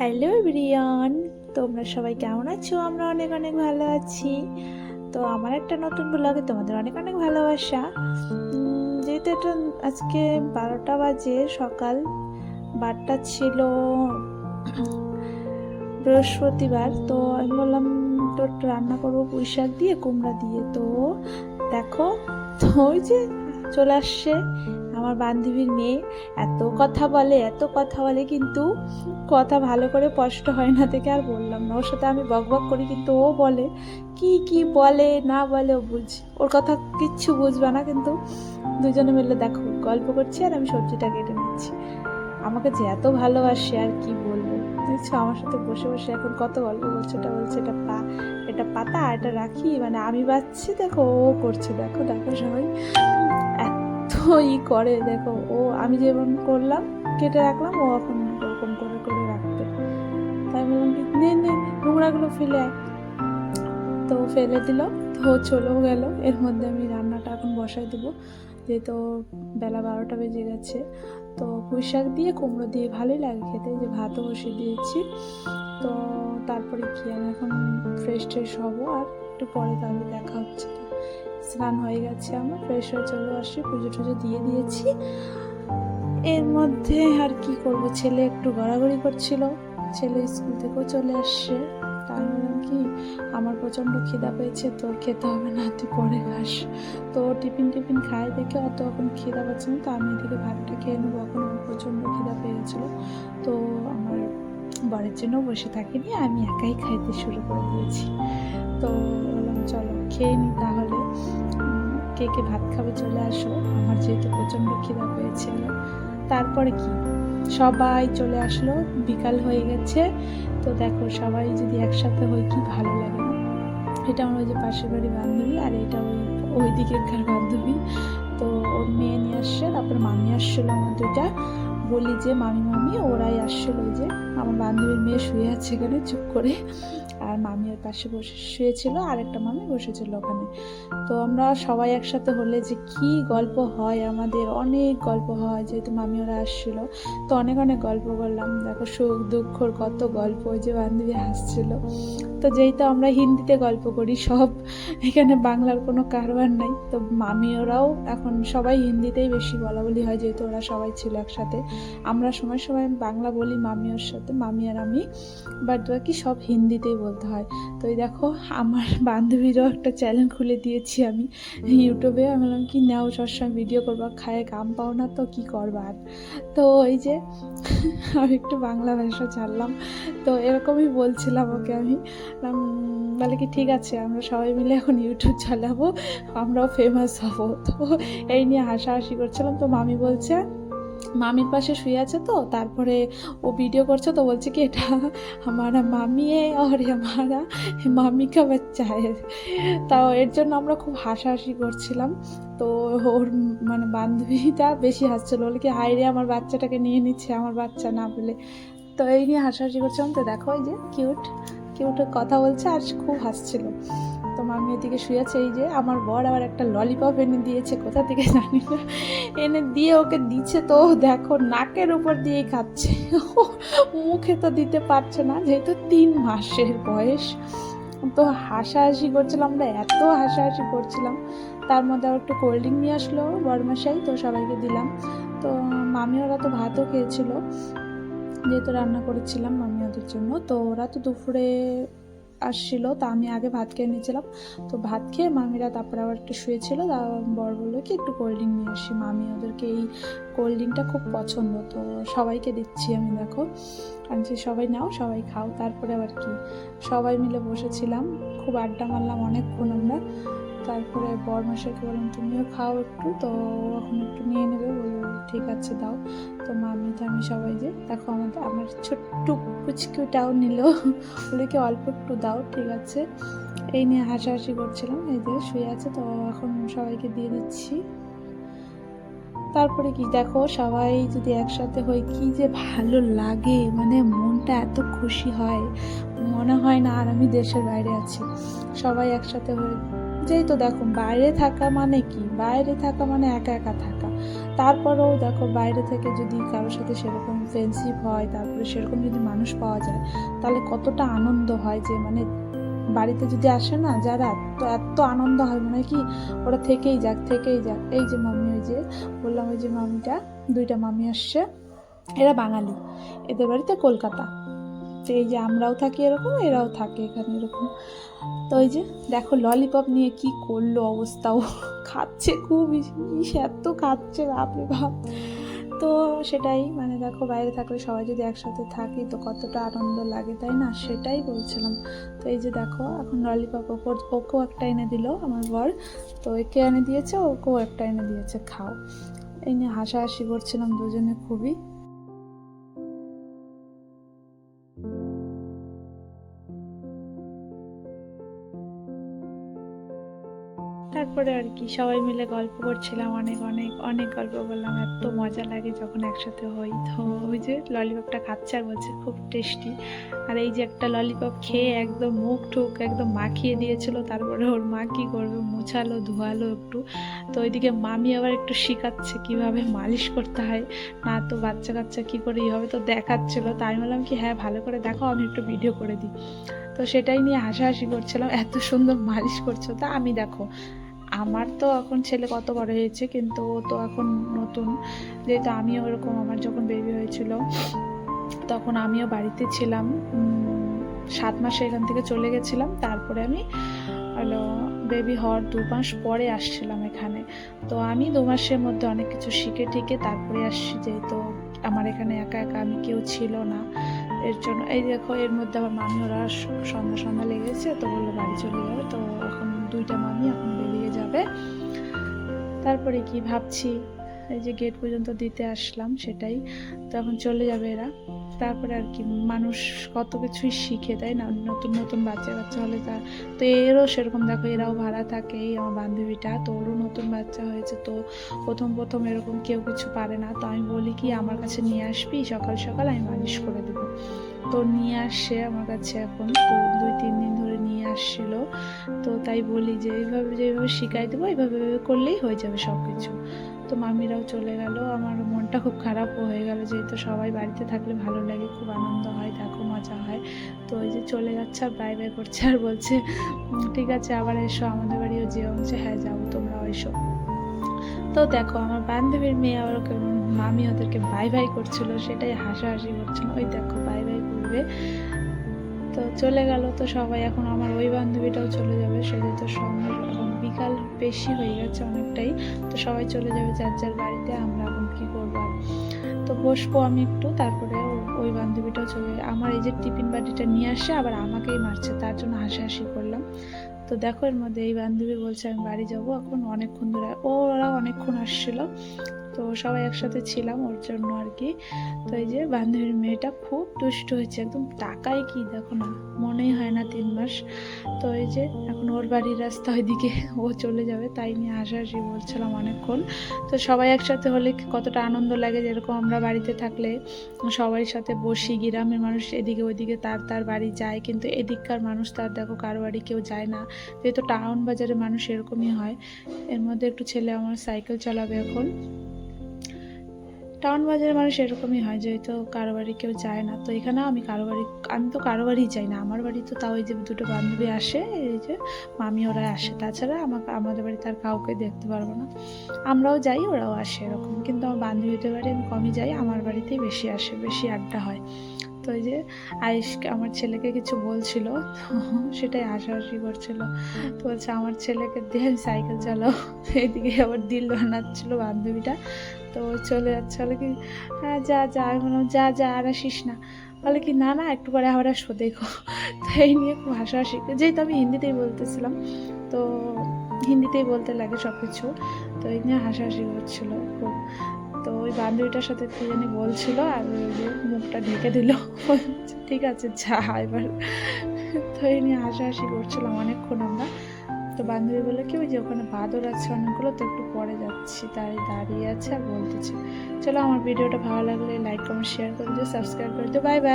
Hello Brian তোমরা সবাই কেমন আছো? আমরা অনেক অনেক ভালো আছি। তো আমার একটা নতুন ব্লগে তোমাদের অনেক অনেক ভালোবাসা। যেহেতু এটা আজকে বারোটা বাজে, সকাল বারটা ছিল বৃহস্পতিবার। তো আমি বললাম তো রান্না করব, পুঁই শাক দিয়ে, কুমড়া দিয়ে। তো দেখো, তো ওই যে চলে আসছে আমার বান্ধবীর মেয়ে এত কথা বলে, এত কথা বলে কিন্তু কথা ভালো করে স্পষ্ট হয় না থেকে আর বললাম না। ওর সাথে আমি বক বক করি কিন্তু ও বলে, কি কি বলে, না বলে ও বুঝ ওর কথা কিচ্ছু বুঝবে না কিন্তু দুজনে মিলে দেখো গল্প করছি আর আমি সবজিটা কেটে নিচ্ছি। আমাকে যে এত ভালোবাসে আর কি বলব? দেখছ আমার সাথে বসে বসে এখন কত গল্প করছে এটা বলছে, এটা পা, এটা পাতা এটা রাখি মানে আমি বাচ্ছি, দেখো, ও করছে। দেখো দেখো সবাই। এত ই করে দেখো ও আমি যেমন করলাম কেটে রাখলাম ও এখন ওরকম করে করে রাখবে। তাই বললাম কি, নে নে নোংরাগুলো ফেলে তো ফেলে দিল তো চলেও গেল। এর মধ্যে আমি রান্নাটা এখন বসাই দেবো। যেহেতু বেলা বারোটা বেজে গেছে তো পুঁই শাক দিয়ে কুমড়ো দিয়ে ভালোই লাগে খেতে যে ভাতও বসিয়ে দিয়েছি। তো তারপরে কি আমি এখন ফ্রেশ ট্রেশ হব আর একটু পরে তাহলে দেখা হচ্ছে। স্নান হয়ে গেছে আমার ফ্রেশ হয়ে চলে আসছি পুজো টুজো দিয়ে দিয়েছি। এর মধ্যে আর কি করব ছেলে একটু গড়াগড়ি করছিল ছেলে স্কুল থেকেও চলে আসছে। তাই বললাম কি আমার প্রচণ্ড খিদা পেয়েছে তোর খেতে হবে না তুই পরে খাস। তো টিফিন টিফিন খায় দেখে অত এখন খিদা পাচ্ছে না তো আমি এদিকে ভাতটা খেয়ে নেব। এখন আমার প্রচণ্ড খিদা পেয়ে গেছিল তো আমার বাড়ির জন্য বসে থাকিনি আমি একাই খাইতে শুরু করে দিয়েছি। তো বললাম চলো খেয়ে নি উম, কে কে ভাত খাবে চলে আসো। আমার যেহেতু প্রচণ্ড খিদা পেয়েছিল তারপরে কি? সবাই চলে আসলো, বিকাল হয়ে গেছে। তো দেখো, সবাই যদি একসাথে হই কি ভালো লাগে এটা আমার ওই যে পাশের বাড়ি বান্ধবী আর এটা ওই ওই দিকেরকার বান্ধবী। তো ওর মেয়ে নিয়ে আসছে, তারপর মামি আসছিল আমার দুইটা। বলি যে, মামি মামি, ওরাই আসছিল ওই যে, আমার বান্ধবীর মেয়ে শুয়ে আছে এখানে, চুপ করে। আর মামি ওর পাশে বসে শুয়েছিল আর একটা মামি বসেছিল ওখানে। তো আমরা সবাই একসাথে হলে যে কি গল্প হয় আমাদের অনেক গল্প হয় যেহেতু মামি ওরা আসছিল। তো অনেক অনেক গল্প করলাম দেখো সুখ দুঃখর কত গল্প ওই যে বান্ধবী হাসছিল। তো যেহেতু আমরা হিন্দিতে গল্প করি সব এখানে বাংলার কোনো কারবার নাই। তো মামি ওরাও এখন সবাই হিন্দিতেই বেশি বলা বলি হয় যেহেতু ওরা সবাই ছিল একসাথে। আমরা সময় সময় বাংলা বলি মামি ওর সাথে মামি আর আমি। বাট বাকি সব হিন্দিতেই বলতে হয়। তো দেখো, আমার বান্ধবীরও একটা চ্যানেল খুলে দিয়েছি আমি ইউটিউবে। আমি বললাম, কি নাও সবসময় ভিডিও করবা। খায় কাম পাও না তো, কি করবা আর? তো ওই যে আমি একটু বাংলা ভাষা ছাড়লাম। তো এরকমই বলছিলাম ওকে আমি। বলে কি, ঠিক আছে, আমরা সবাই মিলে এখন ইউটিউব চালাবো, আমরাও ফেমাস হব। তো এই নিয়ে হাসাহাসি করছিলাম। তো মামি বলছে মামির পাশে শুয়ে আছে তো, তারপরে ও ভিডিও করছে তো বলছে কি, এটা আমার মামি আর আমার মামি কা বাচ্চা তাও এর জন্য আমরা খুব হাসাহাসি করছিলাম। তো ওর মানে বান্ধবীটা বেশি হাসছিল, বলে কি হাইরে আমার বাচ্চাটাকে নিয়ে নিচ্ছে, আমার বাচ্চা না বলে। তো এই নিয়ে হাসাহাসি করছিলাম। তো দেখো ওই যে কিউট কিউট কথা বলছে, আর খুব হাসছিল। তো মামি ওদিকে শুয়েছে, এই যে আমার বর আবার একটা ললিপপ এনে দিয়েছে, কোথা থেকে জানি না। এনে দিয়ে ওকে দিচ্ছে তো, দেখো নাকের উপর দিয়েই খাচ্ছে। মুখে তো দিতে পারছে না, যেহেতু তিন মাসের বয়স। তো হাসাহাসি করছিলাম আমরা এত হাসাহাসি করছিলাম। তার মধ্যে আবার একটু কোল্ড ড্রিঙ্ক নিয়ে আসলো বরমাসাই তো সবাইকে দিলাম। তো মামি ওরা তো ভাতও খেয়েছিল, যেহেতু রান্না করেছিলাম মামি ওদের জন্য। তো ওরা তো দুপুরে আসছিল, তা আমি আগে ভাত খেয়ে নিয়েছিলাম। তো ভাত খেয়ে মামিরা তারপরে আবার একটু শুয়েছিল, তা বর বলল কি, একটু কোল্ড ড্রিঙ্ক নিয়ে আসি। মামি ওদেরকে এই কোল্ড ড্রিঙ্কটা খুব পছন্দ, তো সবাইকে দিচ্ছি আমি, দেখো। আমি সবাই নাও, সবাই খাও। তারপরে আবার কি, সবাই মিলে বসেছিলাম। খুব আড্ডা মারলাম অনেকক্ষণ আমরা। তারপরে বরমাসাকে বললাম, তুমিও খাও একটু, তো এখন একটু নিয়ে নেবে। বলল, ঠিক আছে, দাও। তো মামি আমি সবাই যে, দেখো আমাদের, আমার ছোট্ট পুচকুটাও নিল। বলে কি অল্প একটু দাও, ঠিক আছে। এই নিয়ে হাসাহাসি করছিলাম, এই যে শুয়ে আছে, তো এখন সবাইকে দিয়ে দিচ্ছি। তারপরে কি, দেখো সবাই যদি একসাথে হই, কি যে ভালো লাগে মানে মনটা এত খুশি হয়। মনে হয় না আর আমি দেশের বাইরে আছি। সবাই একসাথে হয়ে যেই তো দেখো, বাইরে থাকা মানে কি? বাইরে থাকা মানে একা একা থাকা। তারপরেও দেখো, বাইরে থেকে যদি কারোর সাথে সেরকম ফ্রেন্ডশিপ হয়, তারপরে সেরকম যদি মানুষ পাওয়া যায়, তাহলে কতটা আনন্দ হয় যে মানে বাড়িতে যদি আসে না যারা, তো এত আনন্দ হয় মনে কি? ওরা থেকেই যাক থেকেই যাক। এই যে মামি ওই যে বললাম, ওই যে মামিটা দুইটা মামি আসছে। এরা বাঙালি। এদের বাড়িতে কলকাতা। তো এই যে আমরাও থাকি এরকম, এরাও থাকে এখানে এরকম। তো ওই যে দেখো ললিপপ নিয়ে কি করল অবস্থাও। খাচ্ছে খুব এত খাচ্ছে, বাপরে বাপ। তো সেটাই মানে দেখো বাইরে থাকলে সবাই যদি একসাথে থাকি তো কতটা আনন্দ লাগে, তাই না? সেটাই বলছিলাম। তো এই যে দেখো, এখন ললিপপ ওপর, ওকেও একটা এনে দিল আমার বর। তো একে এনে দিয়েছে, ওকেও একটা এনে দিয়েছে, খাও। এই নিয়ে হাসাহাসি করছিলাম দুজনে খুবই। তারপরে আর কি সবাই মিলে গল্প করছিলাম, অনেক অনেক অনেক গল্প বললাম, এত মজা লাগে যখন একসাথে হই। তো ওই যে ললিপপটা খাচ্ছে আর বলছে, খুব টেস্টি। আর এই যে একটা ললিপপ খেয়ে একদম মুখ টুক একদম মাখিয়ে দিয়েছিল, তারপরে ওর মা কী করবে? মোছালো, ধোয়ালো একটু। তো ওইদিকে মামি আবার একটু শেখাচ্ছে কীভাবে মালিশ করতে হয়। না তো, বাচ্চা কাচ্চা কী করে ই হবে? তো দেখাচ্ছিলো। তাই বললাম কি হ্যাঁ ভালো করে দেখো, আমি একটু ভিডিও করে দিই। তো সেটাই নিয়ে হাসাহাসি করছিলাম, এত সুন্দর মালিশ করছ। তা আমি দেখো আমার তো এখন ছেলে কত বড় হয়েছে, কিন্তু ও তো এখন নতুন। যেহেতু আমিও ওরকম, আমার যখন বেবি হয়েছিল, তখন আমিও বাড়িতে ছিলাম সাত মাসে এখান থেকে চলে গেছিলাম। তারপরে আমি, হলো বেবি হওয়ার দু মাস পরে আসছিলাম এখানে। তো আমি দু মাসের মধ্যে অনেক কিছু শিখে টিকে তারপরে আসছি, যেহেতু আমার এখানে একা একা আমি কেউ ছিল না। এর জন্য, এই দেখো, এর মধ্যে আমার মামি ওরা সন্ধ্যা সন্ধ্যা লেগেছে, তো বলল বাড়ি চলে যাবে। তো এখন দুইটা মামি, এখন যাবে তারপরে কি ভাবছি, এই যে গেট পর্যন্ত দিতে আসলাম সেটাই। তখন চলে যাবে এরা। তারপরে আর কি মানুষ কত কিছুই শিখে, তাই না? নতুন নতুন বাচ্চা কাচ্চা হলে তা তো এরও সেরকম দেখো এরাও ভাড়া থাকে আমার বান্ধবীটা। তো ওরও নতুন বাচ্চা হয়েছে, তো প্রথম প্রথম এরকম কেউ কিছু পারে না। তো আমি বলি কি, আমার কাছে নিয়ে আসবি, সকাল সকাল আমি মালিশ করে দেবো। তো নিয়ে আসছে আমার কাছে এখন। তো দুই, তিন দিন ধরে নিয়ে আসছিল। তো তাই বলি যে এইভাবে যেভাবে শিখাই দেবো, এইভাবে করলেই হয়ে যাবে সব কিছু তো মামিরাও চলে গেল। আমার মনটা খুব খারাপ হয়ে গেল যেহেতু সবাই বাড়িতে থাকলে ভালো লাগে, খুব আনন্দ হয়, দেখো মজা হয়। তো ওই যে চলে যাচ্ছে আর বাই বাই করছে আর বলছে ঠিক আছে, আবার এসো আমাদের বাড়িও যেও। বলছে হ্যাঁ যাব তোমরাও এসো। তো দেখো আমার বান্ধবীর মেয়ে আবার ওকে, মামি ওদেরকে বাই বাই করছিল, সেটাই হাসাহাসি করছিল। ওই দেখো বাই বাই করবে। তো চলে গেল, তো সবাই এখন আমার ওই বান্ধবীটাও চলে যাবে সেটা তো সন্ধ্যা এখন বিকাল বেশি হয়ে গেছে অনেকটাই, তো সবাই চলে যাবে যার যার বাড়িতে, আমরা এখন কী করব? তো বসবো আমি একটু, তারপরে ওই বান্ধবীটাও চলে। আমার এই যে টিফিন বাটিটা নিয়ে আসে, আবার আমাকেই মারছে, তার জন্য হাসাহাসি করলাম। তো দেখো এর মধ্যে এই বান্ধবী বলছে, আমি বাড়ি যাব। এখন অনেকক্ষণ ধরে ওরা অনেকক্ষণ আসছিল। তো সবাই একসাথে ছিলাম ওর জন্য আর কি। তো এই যে বান্ধবীর মেয়েটা খুব দুষ্ট হয়েছে, একদম টাকায় কি দেখো না, মনেই হয় না তিন মাস। তো এই যে এখন ওর বাড়ির রাস্তা ওইদিকে, ও চলে যাবে, তাই নিয়ে হাসাহাসি বলছিলাম অনেকক্ষণ। তো সবাই একসাথে হলে কতটা আনন্দ লাগে যেরকম আমরা বাড়িতে থাকলে সবাই সাথে বসি, গ্রামের মানুষ এদিকে ওইদিকে তার তার বাড়ি যায়, কিন্তু এদিককার মানুষ তার দেখো কারও বাড়ি কেউ যায় না। যেহেতু টাউন বাজারে মানুষ এরকমই হয়, এর মধ্যে একটু ছেলে আমার সাইকেল চালাবে এখন। টাউন বাজারে মানুষ এরকমই হয় যেহেতু কারও বাড়ি কেউ যায় না। তো এখানে আমি কারও বাড়ি, আমি তো কারও বাড়ি যাই না। আমার বাড়ি তো তাও এই যে দুটো বান্ধবী আসে, এই যে মামি ওরা আসে। তাছাড়া আমাকে, আমাদের বাড়িতে আর কাউকে দেখতে পারব না। আমরাও যাই, ওরাও আসে এরকম। কিন্তু আমার বান্ধবীদের বাড়ি আমি কমই যাই, আমার বাড়িতেই বেশি আসে, বেশি আড্ডা হয়। তো ওই যে আয়ুষ আমার ছেলেকে কিছু বলছিল, তো সেটাই হাসাহাসি করছিল। তো বলছে, আমার ছেলেকে দিয়ে সাইকেল চালাও। এইদিকে আবার দিল বানাচ্ছিল বান্ধবীটা। তো চলে যাচ্ছে, বলে কি হ্যাঁ যা যা, বললাম, যা যা, আর আসিস না। বলে কি, না না, একটু পরে আবার আসব, দেখো। তো এই নিয়ে খুব হাসাহাসি যেহেতু আমি হিন্দিতেই বলতেছিলাম, তো হিন্দিতেই বলতে লাগে সব কিছু তো এই নিয়ে হাসাহাসি করছিল খুব। তো ওই বান্ধবীটার সাথে কি জানি বলছিল আর মুখটা ঢেকে দিল। ঠিক আছে, যা। এবার তো এই নিয়ে হাসাহাসি করছিলাম অনেকক্ষণ আমরা। তো বান্ধবী বলে কি ওই যে ওখানে বাদর আছে অনেকগুলো, তো একটু পরে যাচ্ছি। তাই দাঁড়িয়ে আছে আর বলতেছে, চলো আমার ভিডিওটা ভালো লাগলে লাইক কমেন্ট শেয়ার করে দিও সাবস্ক্রাইব করে দিও। Bye bye